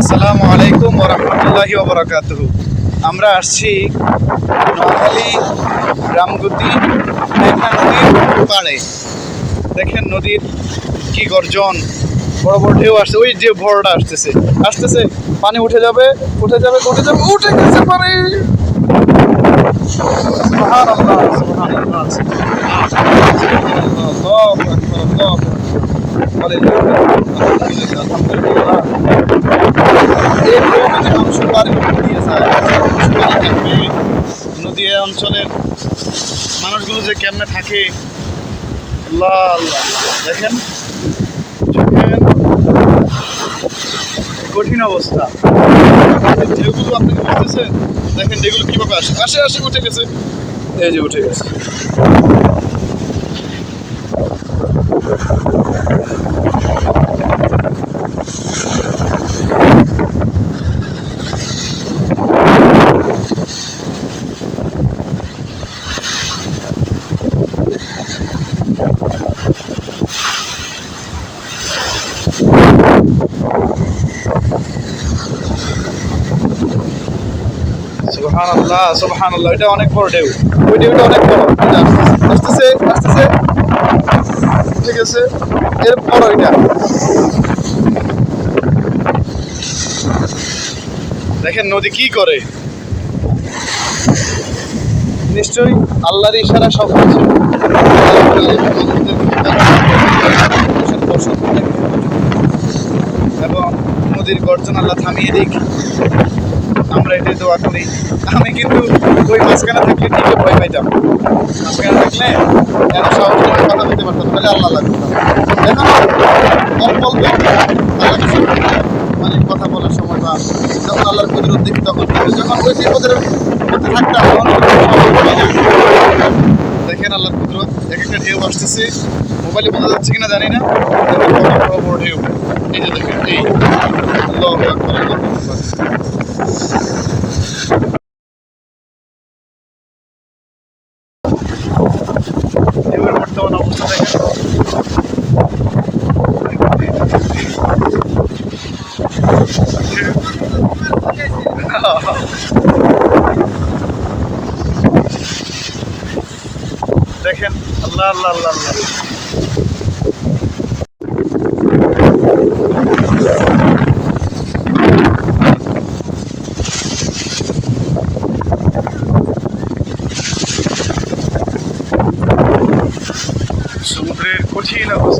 আসসালামু আলাইকুম ওরহমতুল্লাহি ওবরাকাতুহু আমরা আসছি নোয়াখালী রামগতি মেঘনা নদীর পাড়ে। দেখেন নদীর কি গর্জন বড় বড় ঢেউ আসছে ওই যে ভরটা আসতেছে। আসতেছে পানি উঠে যাবে উঠে যাবে উঠে যাবে উঠে গেছে পানি। সুবহানাল্লাহ, সুবহানাল্লাহ। আলহামদুলিল্লাহ, আলহামদুলিল্লাহ। এই নদীর অংশ পারে দিয়ে যায়। কেমনে নদী এই অঞ্চলের মানুষগুলো যে কেমনে থাকে। দেখেন কঠিন অবস্থা। যেগুলো আপনি বুঝতেছেন দেখেন যেগুলো কীভাবে আসে? আসে আসে, উঠে গেছে। এই যে উঠে গেছে। সুবহানাল্লাহ সুবহানাল্লাহ, এটা অনেক বড় ঢেউ। ওই ঢেউটা অনেক বড়। আসতেছে আসতেছে। ঠিক আছে। এর বড় এটা। দেখেন নদী কি করে? নিশ্চয়ই আল্লাহর ইশারা সব কিছু। এবং নদীর গর্জন আল্লাহ থামিয়ে দিক। করি আমি কিন্তু ওই মাঝখানে থাকলে ঠিকই ভয় পাইতাম। মাঝখানে থাকলে এত সাহস করে কথা বলতে পারতাম তাহলে আল্লাহ লাগতো এখন মানে কথা বলার সময় বা যখন আল্লাহর কুদরত দেখি তখন যখন ওই বিপদের মধ্যে থাকতাম। দেখেন আল্লাহর কুদরত, এক একটা ঢেউ আসতেছে, মোবাইলে বোঝা যাচ্ছে কিনা জানি না বড় বড় ঢেউ। এই যে আল্লাহু আকবার, আল্লাহু আকবার। ঢেউয়ের বর্তমান অবস্থা দেখেন দেখেন আল্লাহ আল্লাহ আল্লাহ আল্লাহ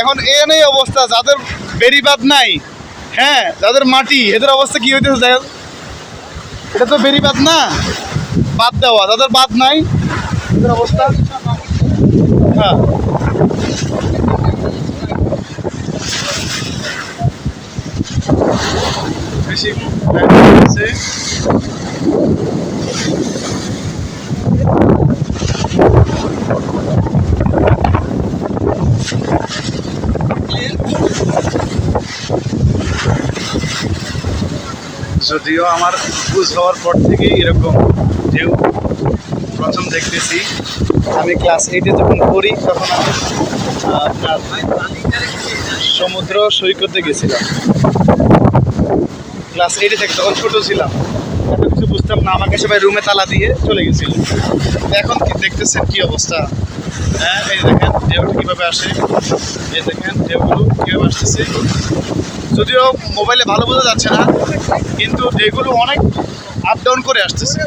এখন এ নেই অবস্থা, যাদের বেরিবাদ নাই হ্যাঁ যাদের মাটি, এদের অবস্থা কি হইতেছে দেখেন এটা তো বেরিবাদ না বাদ দেওয়া, যাদের বাদ নাই, এদের অবস্থা? হ্যাঁ। বেশি যদিও আমার বুঝ হওয়ার পর থেকেই এরকম ঢেউ প্রথম দেখতেছি। আমি ক্লাস এইটে যখন পড়ি, তখন আমি সমুদ্র সৈকতে গেছিলাম। ক্লাস এইটে থেকে, তখন ছোট ছিলাম। এত কিছু বুঝতাম না, আমাকে সবাই রুমে তালা দিয়ে চলে গেছিল। এখন কি দেখতেছেন, কি অবস্থা? হ্যাঁ এই দেখেন, ঢেউটা কীভাবে আসে? এই দেখেন, ঢেউগুলো কীভাবে আসতেছে? যদিও মোবাইলে ভালো বোঝা যাচ্ছে না কিন্তু এগুলো অনেক আপ ডাউন করে আসতেছে।